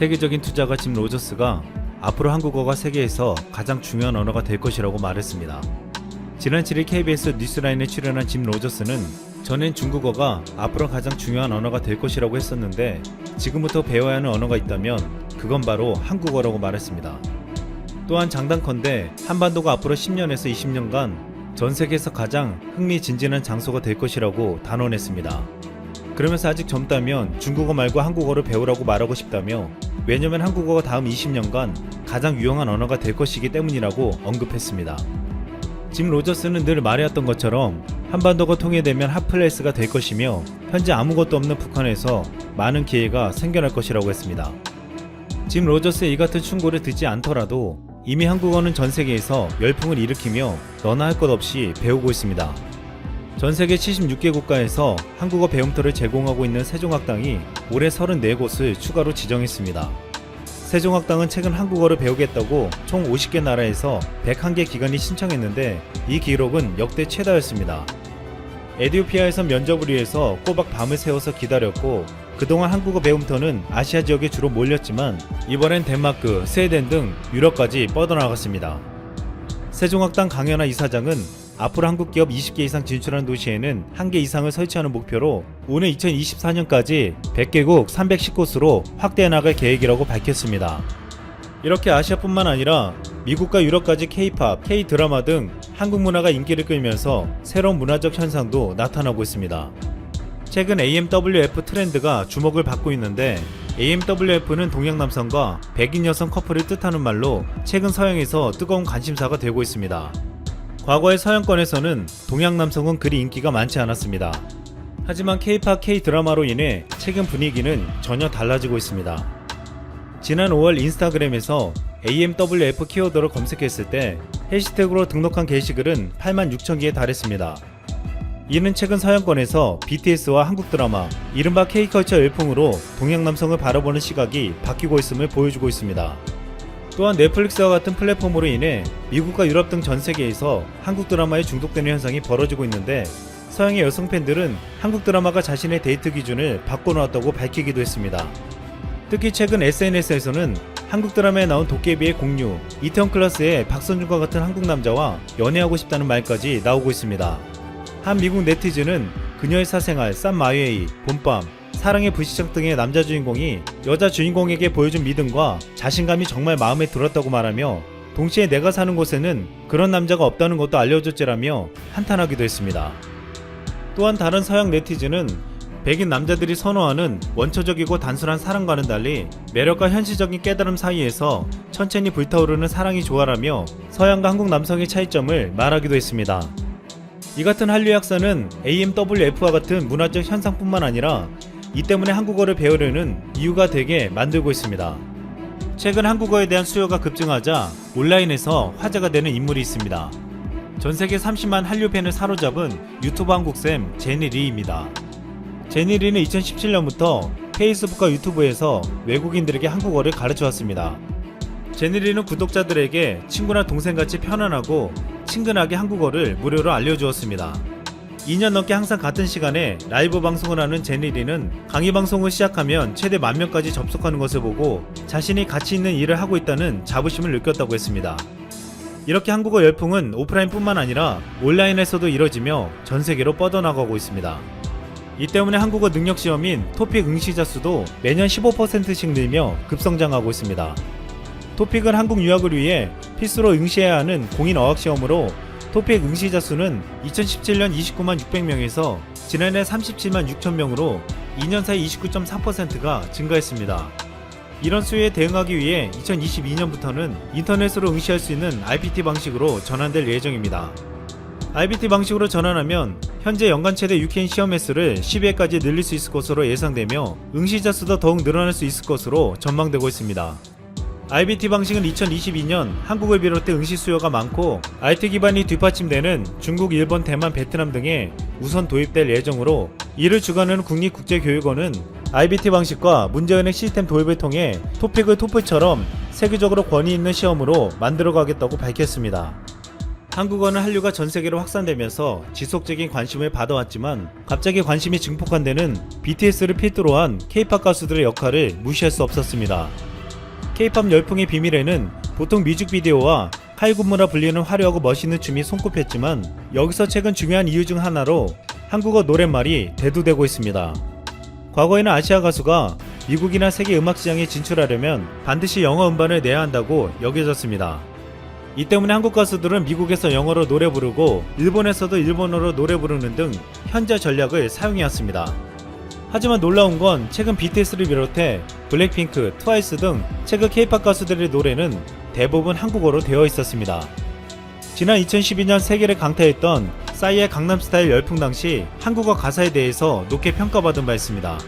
세계적인 투자가 짐 로저스가 앞으로 한국어가 세계에서 가장 중요한 언어가 될 것이라고 말했습니다. 지난 7일 KBS 뉴스라인에 출연한 짐 로저스는 전엔 중국어가 앞으로 가장 중요한 언어가 될 것이라고 했었는데 지금부터 배워야 하는 언어가 있다면 그건 바로 한국어라고 말했습니다. 또한 장단컨대 한반도가 앞으로 10년에서 20년간 전 세계에서 가장 흥미진진한 장소가 될 것이라고 단언했습니다. 그러면서 아직 젊다면 중국어 말고 한국어를 배우라고 말하고 싶다며 왜냐면 한국어가 다음 20년간 가장 유용한 언어가 될 것이기 때문이라고 언급했습니다. 짐 로저스는 늘 말해왔던 것처럼 한반도가 통일되면 핫플레이스가 될 것이며 현재 아무것도 없는 북한에서 많은 기회가 생겨날 것이라고 했습니다. 짐 로저스의 이 같은 충고를 듣지 않더라도 이미 한국어는 전 세계에서 열풍을 일으키며 너나 할 것 없이 배우고 있습니다. 전 세계 76개 국가에서 한국어 배움터를 제공하고 있는 세종학당이 올해 34곳을 추가로 지정했습니다. 세종학당은 최근 한국어를 배우겠다고 총 50개 나라에서 101개 기관이 신청했는데 이 기록은 역대 최다였습니다. 에디오피아에선 면접을 위해서 꼬박 밤을 새워서 기다렸고 그동안 한국어 배움터는 아시아 지역에 주로 몰렸지만 이번엔 덴마크, 스웨덴 등 유럽까지 뻗어나갔습니다. 세종학당 강연화 이사장은 앞으로 한국 기업 20개 이상 진출한 도시에는 1개 이상을 설치하는 목표로 오는 2024년까지 100개국 310곳으로 확대해 나갈 계획이라고 밝혔습니다. 이렇게 아시아뿐만 아니라 미국과 유럽까지 K-팝, K-드라마 등 한국 문화가 인기를 끌면서 새로운 문화적 현상도 나타나고 있습니다. 최근 AMWF 트렌드가 주목을 받고 있는데 AMWF는 동양 남성과 백인 여성 커플을 뜻하는 말로 최근 서양에서 뜨거운 관심사가 되고 있습니다. 과거의 서양권에서는 동양 남성은 그리 인기가 많지 않았습니다. 하지만 K-팝 K-드라마로 인해 최근 분위기는 전혀 달라지고 있습니다. 지난 5월 인스타그램에서 AMWF 키워드로 검색했을 때 해시태그로 등록한 게시글은 8만 6천 개에 달했습니다. 이는 최근 서양권에서 BTS와 한국 드라마, 이른바 K컬처 열풍으로 동양 남성을 바라보는 시각이 바뀌고 있음을 보여주고 있습니다. 또한 넷플릭스와 같은 플랫폼으로 인해 미국과 유럽 등 전 세계에서 한국 드라마에 중독되는 현상이 벌어지고 있는데 서양의 여성 팬들은 한국 드라마가 자신의 데이트 기준을 바꿔놓았다고 밝히기도 했습니다. 특히 최근 SNS에서는 한국 드라마에 나온 도깨비의 공유, 이태원 클라스의 박선준과 같은 한국 남자와 연애하고 싶다는 말까지 나오고 있습니다. 한 미국 네티즌은 그녀의 사생활, 쌈 마유에이, 봄밤, 사랑의 불시착 등의 남자 주인공이 여자 주인공에게 보여준 믿음과 자신감이 정말 마음에 들었다고 말하며 동시에 내가 사는 곳에는 그런 남자가 없다는 것도 알려줬지라며 한탄하기도 했습니다. 또한 다른 서양 네티즌은 백인 남자들이 선호하는 원초적이고 단순한 사랑과는 달리 매력과 현실적인 깨달음 사이에서 천천히 불타오르는 사랑이 조화라며 서양과 한국 남성의 차이점을 말하기도 했습니다. 이 같은 한류 약사는 AMWF와 같은 문화적 현상뿐만 아니라 이 때문에 한국어를 배우려는 이유가 되게 만들고 있습니다. 최근 한국어에 대한 수요가 급증하자 온라인에서 화제가 되는 인물이 있습니다. 전 세계 30만 한류 팬을 사로잡은 유튜브 한국쌤 제니 리입니다. 제니 리는 2017년부터 페이스북과 유튜브에서 외국인들에게 한국어를 가르쳐 왔습니다. 제니 리는 구독자들에게 친구나 동생같이 편안하고 친근하게 한국어를 무료로 알려주었습니다. 2년 넘게 항상 같은 시간에 라이브 방송을 하는 제니리는 강의 방송을 시작하면 최대 만 명까지 접속하는 것을 보고 자신이 가치 있는 일을 하고 있다는 자부심을 느꼈다고 했습니다. 이렇게 한국어 열풍은 오프라인뿐만 아니라 온라인에서도 이뤄지며 전 세계로 뻗어나가고 있습니다. 이 때문에 한국어 능력 시험인 토픽 응시자 수도 매년 15%씩 늘며 급성장하고 있습니다. 토픽은 한국 유학을 위해 필수로 응시해야 하는 공인 어학 시험으로 토픽 응시자 수는 2017년 29만 600명에서 지난해 37만 6천 명으로 2년 사이 29.4%가 증가했습니다. 이런 수에 대응하기 위해 2022년부터는 인터넷으로 응시할 수 있는 RPT 방식으로 전환될 예정입니다. RPT 방식으로 전환하면 현재 연간 최대 UK 시험 횟수를 10회까지 늘릴 수 있을 것으로 예상되며 응시자 수도 더욱 늘어날 수 있을 것으로 전망되고 있습니다. IBT 방식은 2022년 한국을 비롯해 응시 수요가 많고 IT 기반이 뒷받침되는 중국, 일본, 대만, 베트남 등에 우선 도입될 예정으로 이를 주관하는 국립국제교육원은 IBT 방식과 문제은행 시스템 도입을 통해 토픽을 토플처럼 세계적으로 권위 있는 시험으로 만들어가겠다고 밝혔습니다. 한국어는 한류가 전 세계로 확산되면서 지속적인 관심을 받아왔지만 갑자기 관심이 증폭한 데는 BTS를 필두로 한 K-팝 가수들의 역할을 무시할 수 없었습니다. K-팝 열풍의 비밀에는 보통 뮤직비디오와 칼군무라 불리는 화려하고 멋있는 춤이 손꼽혔지만 여기서 최근 중요한 이유 중 하나로 한국어 노랫말이 대두되고 있습니다. 과거에는 아시아 가수가 미국이나 세계 음악 시장에 진출하려면 반드시 영어 음반을 내야 한다고 여겨졌습니다. 이 때문에 한국 가수들은 미국에서 영어로 노래 부르고 일본에서도 일본어로 노래 부르는 등 현자 전략을 사용해 왔습니다. 하지만 놀라운 건 최근 BTS를 비롯해 블랙핑크, 트와이스 등 최근 K-팝 가수들의 노래는 대부분 한국어로 되어 있었습니다. 지난 2012년 세계를 강타했던 싸이의 강남스타일 열풍 당시 한국어 가사에 대해서 높게 평가받은 바 있습니다.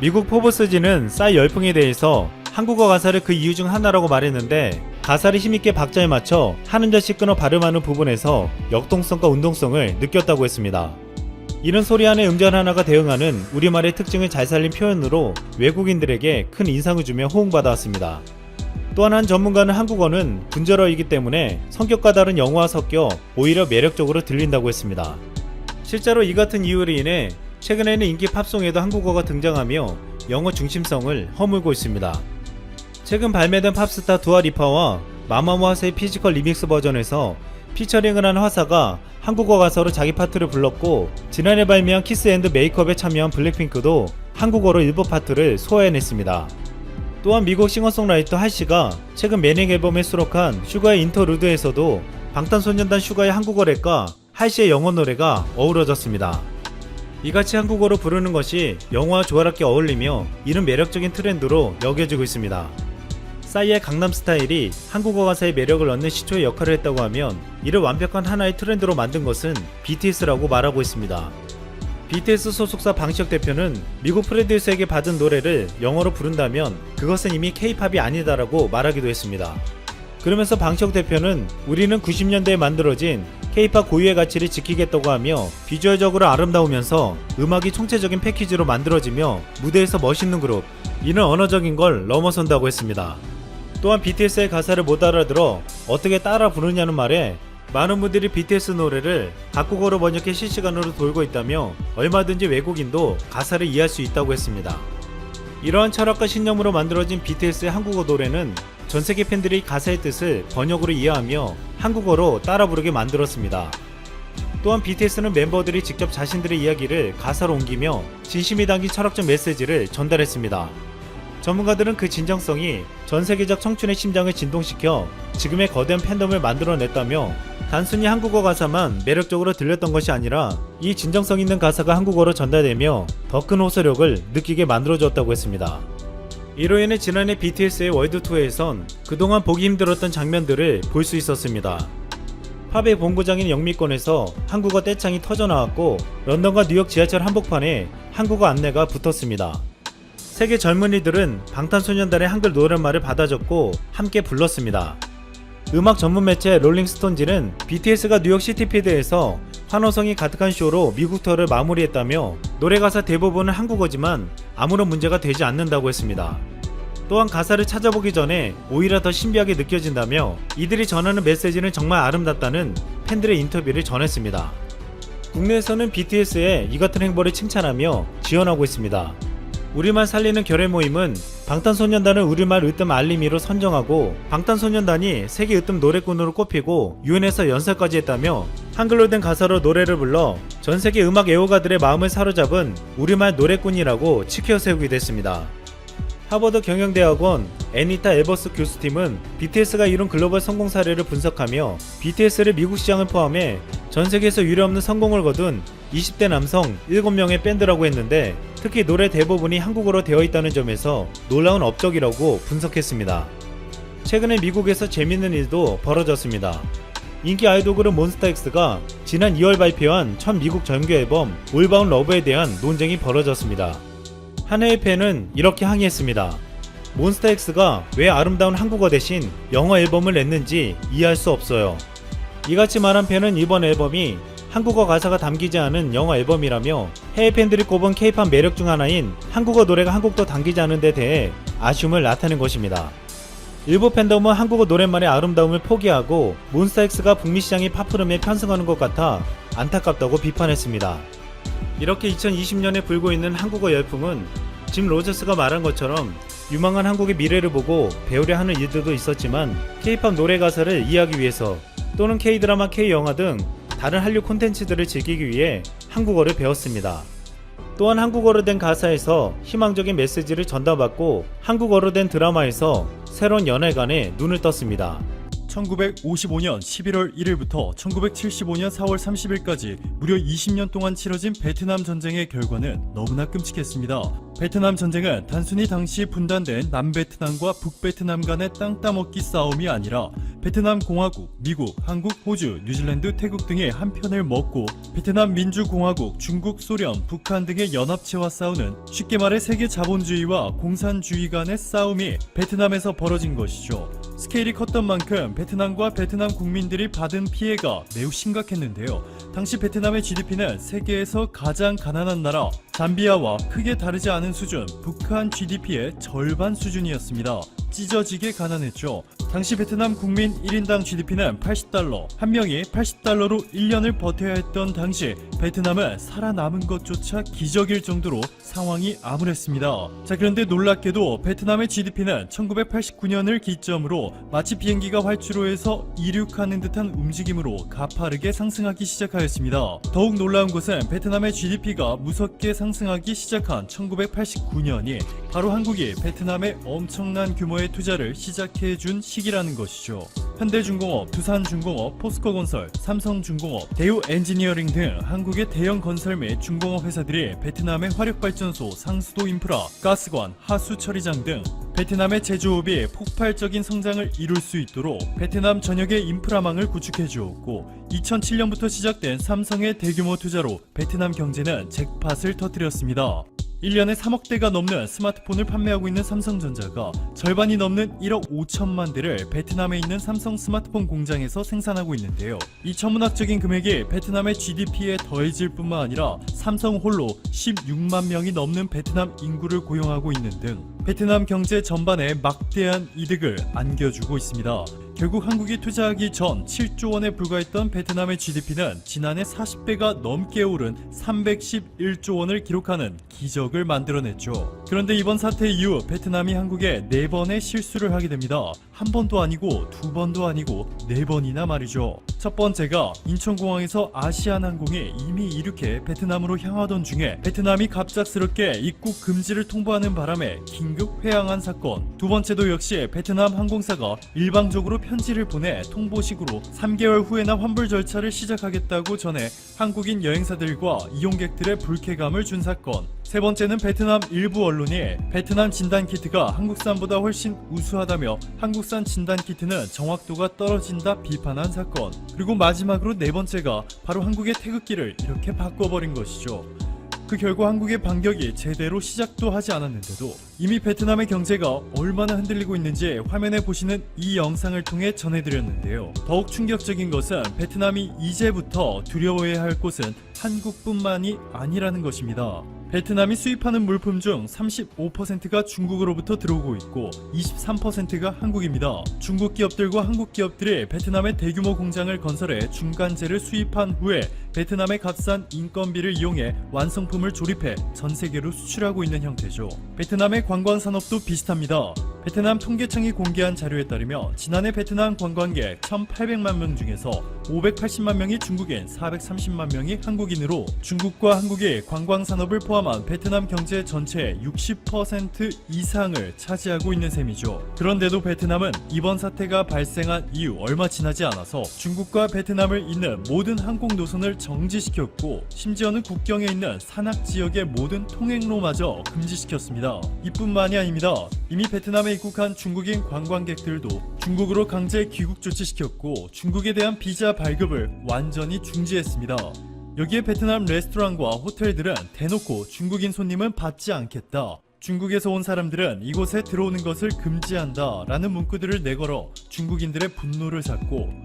미국 포브스지는 싸이 열풍에 대해서 한국어 가사를 그 이유 중 하나라고 말했는데 가사를 힘있게 박자에 맞춰 한 음절씩 끊어 발음하는 부분에서 역동성과 운동성을 느꼈다고 했습니다. 이런 소리 안에 음절 하나가 대응하는 우리말의 특징을 잘 살린 표현으로 외국인들에게 큰 인상을 주며 호응받아왔습니다. 또한 한 전문가는 한국어는 분절어이기 때문에 성격과 다른 영어와 섞여 오히려 매력적으로 들린다고 했습니다. 실제로 이 같은 이유로 인해 최근에는 인기 팝송에도 한국어가 등장하며 영어 중심성을 허물고 있습니다. 최근 발매된 팝스타 두아 리파와 마마무 화사의 피지컬 리믹스 버전에서 피처링을 한 화사가 한국어 가사로 자기 파트를 불렀고 지난해 발매한 키스 앤드 메이크업에 참여한 블랙핑크도 한국어로 일부 파트를 소화해냈습니다. 또한 미국 싱어송라이터 할씨가 최근 매닝 앨범에 수록한 슈가의 인터루드에서도 방탄소년단 슈가의 한국어 랩과 할씨의 영어 노래가 어우러졌습니다. 이같이 한국어로 부르는 것이 영어와 조화롭게 어울리며 이는 매력적인 트렌드로 여겨지고 있습니다. 싸이의 강남 스타일이 한국어 가사의 매력을 얻는 시초의 역할을 했다고 하면 이를 완벽한 하나의 트렌드로 만든 것은 BTS라고 말하고 있습니다. BTS 소속사 방시혁 대표는 미국 프로듀서에게 받은 노래를 영어로 부른다면 그것은 이미 K-팝이 아니다라고 말하기도 했습니다. 그러면서 방시혁 대표는 우리는 90년대에 만들어진 K-팝 고유의 가치를 지키겠다고 하며 비주얼적으로 아름다우면서 음악이 총체적인 패키지로 만들어지며 무대에서 멋있는 그룹, 이는 언어적인 걸 넘어선다고 했습니다. 또한 BTS의 가사를 못 알아들어 어떻게 따라 부르냐는 말에 많은 분들이 BTS 노래를 각국어로 번역해 실시간으로 돌고 있다며 얼마든지 외국인도 가사를 이해할 수 있다고 했습니다. 이러한 철학과 신념으로 만들어진 BTS의 한국어 노래는 전 세계 팬들이 가사의 뜻을 번역으로 이해하며 한국어로 따라 부르게 만들었습니다. 또한 BTS는 멤버들이 직접 자신들의 이야기를 가사로 옮기며 진심이 담긴 철학적 메시지를 전달했습니다. 전문가들은 그 진정성이 전 세계적 청춘의 심장을 진동시켜 지금의 거대한 팬덤을 만들어냈다며 단순히 한국어 가사만 매력적으로 들렸던 것이 아니라 이 진정성 있는 가사가 한국어로 전달되며 더 큰 호소력을 느끼게 만들어주었다고 했습니다. 이로 인해 지난해 BTS의 월드 투어에선 그동안 보기 힘들었던 장면들을 볼 수 있었습니다. 팝의 본고장인 영미권에서 한국어 떼창이 터져나왔고 런던과 뉴욕 지하철 한복판에 한국어 안내가 붙었습니다. 세계 젊은이들은 방탄소년단의 한글 노랫말을 받아줬고 함께 불렀습니다. 음악 전문 매체 롤링스톤지는 BTS가 뉴욕 시티피드에서 환호성이 가득한 쇼로 미국 투어를 마무리했다며 노래 가사 대부분은 한국어지만 아무런 문제가 되지 않는다고 했습니다. 또한 가사를 찾아보기 전에 오히려 더 신비하게 느껴진다며 이들이 전하는 메시지는 정말 아름답다는 팬들의 인터뷰를 전했습니다. 국내에서는 BTS의 이 같은 행보를 칭찬하며 지원하고 있습니다. 우리말 살리는 결의 모임은 방탄소년단을 우리말 으뜸 알림이로 선정하고 방탄소년단이 세계 으뜸 노래꾼으로 꼽히고 유엔에서 연설까지 했다며 한글로 된 가사로 노래를 불러 전 세계 음악 애호가들의 마음을 사로잡은 우리말 노래꾼이라고 치켜 세우기도 했습니다. 하버드 경영대학원 애니타 에버스 교수팀은 BTS가 이룬 글로벌 성공 사례를 분석하며 BTS를 미국 시장을 포함해 전 세계에서 유례없는 성공을 거둔 20대 남성 7명의 밴드라고 했는데 특히 노래 대부분이 한국어로 되어 있다는 점에서 놀라운 업적이라고 분석했습니다. 최근에 미국에서 재밌는 일도 벌어졌습니다. 인기 아이돌 그룹 몬스타엑스가 지난 2월 발표한 첫 미국 정규 앨범 올바운 러브에 대한 논쟁이 벌어졌습니다. 한 해의 팬은 이렇게 항의했습니다. 몬스타엑스가 왜 아름다운 한국어 대신 영어 앨범을 냈는지 이해할 수 없어요. 이같이 말한 팬은 이번 앨범이 한국어 가사가 담기지 않은 영어 앨범이라며 해외 팬들이 꼽은 K-팝 매력 중 하나인 한국어 노래가 한 곡도 담기지 않은 데 대해 아쉬움을 나타낸 것입니다. 일부 팬덤은 한국어 노랫말의 아름다움을 포기하고 몬스타엑스가 북미 시장의 팝흐름에 편승하는 것 같아 안타깝다고 비판했습니다. 이렇게 2020년에 불고 있는 한국어 열풍은 짐 로저스가 말한 것처럼 유망한 한국의 미래를 보고 배우려 하는 이들도 있었지만 K-팝 노래 가사를 이해하기 위해서 또는 K-드라마, K-영화 등 다른 한류 콘텐츠들을 즐기기 위해 한국어를 배웠습니다. 또한 한국어로 된 가사에서 희망적인 메시지를 전달받고 한국어로 된 드라마에서 새로운 연애관에 눈을 떴습니다. 1955년 11월 1일부터 1975년 4월 30일까지 무려 20년 동안 치러진 베트남 전쟁의 결과는 너무나 끔찍했습니다. 베트남 전쟁은 단순히 당시 분단된 남베트남과 북베트남 간의 땅 따먹기 싸움이 아니라 베트남 공화국, 미국, 한국, 호주, 뉴질랜드, 태국 등의 한 편을 먹고 베트남 민주공화국, 중국, 소련, 북한 등의 연합체와 싸우는 쉽게 말해 세계 자본주의와 공산주의 간의 싸움이 베트남에서 벌어진 것이죠. 스케일이 컸던 만큼 베트남과 베트남 국민들이 받은 피해가 매우 심각했는데요. 당시 베트남의 GDP는 세계에서 가장 가난한 나라 잠비아와 크게 다르지 않은 수준, 북한 GDP의 절반 수준이었습니다. 찢어지게 가난했죠. 당시 베트남 국민 1인당 GDP는 80달러, 한 명이 80달러로 1년을 버텨야 했던 당시 베트남은 살아남은 것조차 기적일 정도로 상황이 암울했습니다. 자, 그런데 놀랍게도 베트남의 GDP는 1989년을 기점으로 마치 비행기가 활주로에서 이륙하는 듯한 움직임으로 가파르게 상승하기 시작하였습니다. 더욱 놀라운 것은 베트남의 GDP가 무섭게 상승하기 시작한 1989년이 바로 한국이 베트남에 엄청난 규모의 투자를 시작해 준 시기 라는 것이죠. 현대중공업, 두산중공업, 포스코건설, 삼성중공업, 대우 엔지니어링 등 한국의 대형 건설 및 중공업 회사들이 베트남의 화력발전소, 상수도 인프라, 가스관, 하수 처리장 등 베트남의 제조업이 폭발적인 성장을 이룰 수 있도록 베트남 전역의 인프라망을 구축해 주었고 2007년부터 시작된 삼성의 대규모 투자로 베트남 경제는 잭팟을 터뜨렸습니다. 1년에 3억대가 넘는 스마트폰을 판매하고 있는 삼성전자가 절반이 넘는 1억 5천만 대를 베트남에 있는 삼성 스마트폰 공장에서 생산하고 있는데요. 이 천문학적인 금액이 베트남의 GDP에 더해질 뿐만 아니라 삼성 홀로 16만 명이 넘는 베트남 인구를 고용하고 있는 등 베트남 경제 전반에 막대한 이득을 안겨주고 있습니다. 결국 한국이 투자하기 전 7조 원에 불과했던 베트남의 GDP는 지난해 40배가 넘게 오른 311조 원을 기록하는 기적을 만들어냈죠. 그런데 이번 사태 이후 베트남이 한국에 4번의 실수를 하게 됩니다. 한 번도 아니고 두 번도 아니고 네 번이나 말이죠. 첫 번째가 인천공항에서 아시아나항공이 이미 이륙해 베트남으로 향하던 중에 베트남이 갑작스럽게 입국 금지를 통보하는 바람에 긴급 회항한 사건. 두 번째도 역시 베트남 항공사가 일방적으로 편지를 보내 통보식으로 3개월 후에나 환불 절차를 시작하겠다고 전해 한국인 여행사들과 이용객들의 불쾌감을 준 사건. 세 번째는 베트남 일부 언론 이 베트남 진단 키트가 한국산보다 훨씬 우수하다며 한국산 진단 키트는 정확도가 떨어진다 비판한 사건. 그리고 마지막으로 네 번째가 바로 한국의 태극기를 이렇게 바꿔버린 것이죠. 그 결과 한국의 반격이 제대로 시작도 하지 않았는데도 이미 베트남의 경제가 얼마나 흔들리고 있는지 화면에 보시는 이 영상을 통해 전해드렸는데요. 더욱 충격적인 것은 베트남이 이제부터 두려워해야 할 곳은 한국뿐만이 아니라는 것입니다. 베트남이 수입하는 물품 중 35%가 중국으로부터 들어오고 있고 23%가 한국입니다. 중국 기업들과 한국 기업들이 베트남의 대규모 공장을 건설해 중간재를 수입한 후에 베트남의 값싼 인건비를 이용해 완성품을 조립해 전 세계로 수출하고 있는 형태죠. 베트남의 관광 산업도 비슷합니다. 베트남 통계청이 공개한 자료에 따르면 지난해 베트남 관광객 1,800만 명 중에서 580만 명이 중국인, 430만 명이 한국인으로 중국과 한국이 관광 산업을 포함한 베트남 경제 전체의 60% 이상을 차지하고 있는 셈이죠. 그런데도 베트남은 이번 사태가 발생한 이후 얼마 지나지 않아서 중국과 베트남을 잇는 모든 항공 노선을 정지시켰고 심지어는 국경에 있는 산악 지역의 모든 통행로마저 금지시켰습니다. 이뿐만이 아닙니다. 이미 베트남에 입국한 중국인 관광객들도 중국으로 강제 귀국 조치시켰고 중국에 대한 비자 발급을 완전히 중지했습니다. 여기에 베트남 레스토랑과 호텔들은 대놓고 중국인 손님은 받지 않겠다. 중국에서 온 사람들은 이곳에 들어오는 것을 금지한다 라는 문구들을 내걸어 중국인들의 분노를 샀고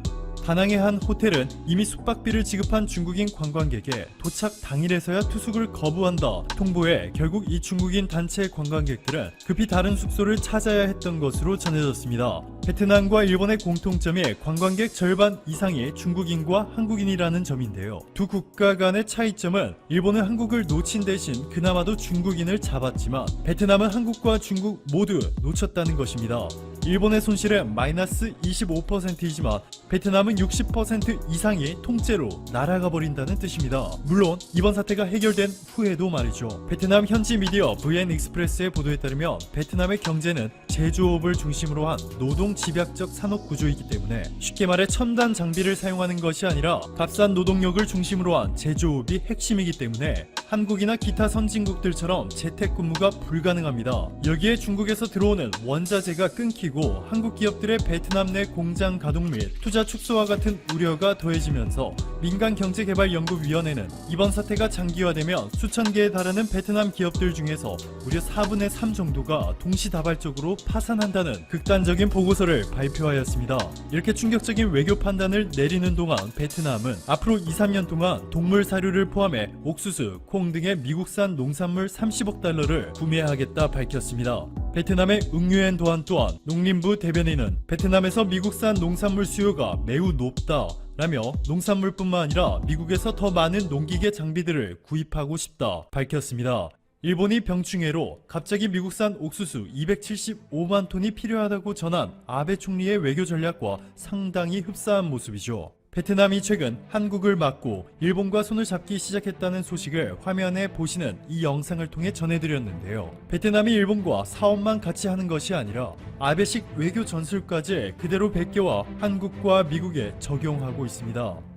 다낭의 한 호텔은 이미 숙박비를 지급한 중국인 관광객에 도착 당일에서야 투숙을 거부한다 통보에 결국 이 중국인 단체 관광객들은 급히 다른 숙소를 찾아야 했던 것으로 전해졌습니다. 베트남과 일본의 공통점이 관광객 절반 이상이 중국인과 한국인이라는 점인데요. 두 국가 간의 차이점은 일본은 한국을 놓친 대신 그나마도 중국인을 잡았지만 베트남은 한국과 중국 모두 놓쳤다는 것입니다. 일본의 손실은 마이너스 25%이지만 베트남은 60% 이상이 통째로 날아가 버린다는 뜻입니다. 물론 이번 사태가 해결된 후에도 말이죠. 베트남 현지 미디어 VN 익스프레스의 보도에 따르면 베트남의 경제는 제조업을 중심으로 한 노동 집약적 산업 구조이기 때문에 쉽게 말해 첨단 장비를 사용하는 것이 아니라 값싼 노동력을 중심으로 한 제조업이 핵심이기 때문에 한국이나 기타 선진국들처럼 재택근무가 불가능합니다. 여기에 중국에서 들어오는 원자재가 끊기고 한국 기업들의 베트남 내 공장 가동 및 투자 축소와 같은 우려가 더해지면서 민간경제개발연구위원회는 이번 사태가 장기화되면 수천 개에 달하는 베트남 기업들 중에서 무려 4분의 3 정도가 동시다발적으로 파산한다는 극단적인 보고서를 발표하였습니다. 이렇게 충격적인 외교 판단을 내리는 동안 베트남은 앞으로 2, 3년 동안 동물 사료를 포함해 옥수수, 콩 등의 미국산 농산물 30억 달러를 구매하겠다 밝혔습니다. 베트남의 응유엔 도안 또한 농림부 대변인은 베트남에서 미국산 농산물 수요가 매우 높다. 라며 농산물뿐만 아니라 미국에서 더 많은 농기계 장비들을 구입하고 싶다 밝혔습니다. 일본이 병충해로 갑자기 미국산 옥수수 275만 톤이 필요하다고 전한 아베 총리의 외교 전략과 상당히 흡사한 모습이죠. 베트남이 최근 한국을 막고 일본과 손을 잡기 시작했다는 소식을 화면에 보시는 이 영상을 통해 전해드렸는데요. 베트남이 일본과 사업만 같이 하는 것이 아니라 아베식 외교 전술까지 그대로 베껴와 한국과 미국에 적용하고 있습니다.